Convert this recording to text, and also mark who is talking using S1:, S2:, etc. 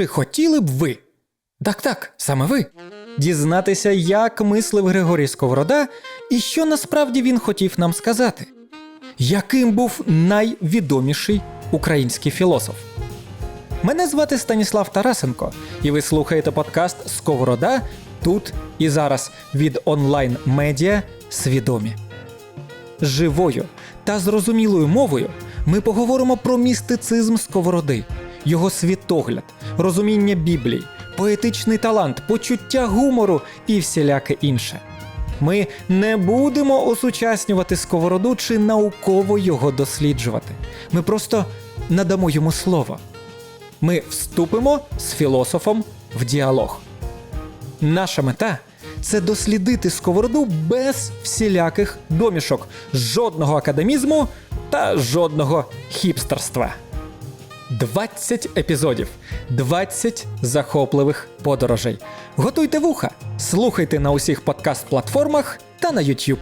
S1: Чи хотіли б ви? Так, так, саме ви. Дізнатися, як мислив Григорій Сковорода і що насправді він хотів нам сказати. Яким був найвідоміший український філософ? Мене звати Станіслав Тарасенко, і ви слухаєте подкаст Сковорода тут і зараз від онлайн-медіа Свідомі. Живою та зрозумілою мовою ми поговоримо про містицизм сковороди, його світогляд, розуміння Біблії, поетичний талант, почуття гумору і всіляке інше. Ми не будемо осучаснювати сковороду чи науково його досліджувати. Ми просто надамо йому слово. Ми вступимо з філософом в діалог. Наша мета це дослідити сковороду без всіляких домішок, жодного академізму та жодного хіпстерства. 20 епізодів, 20 захопливих подорожей. Готуйте вуха, слухайте на усіх подкаст-платформах та на YouTube.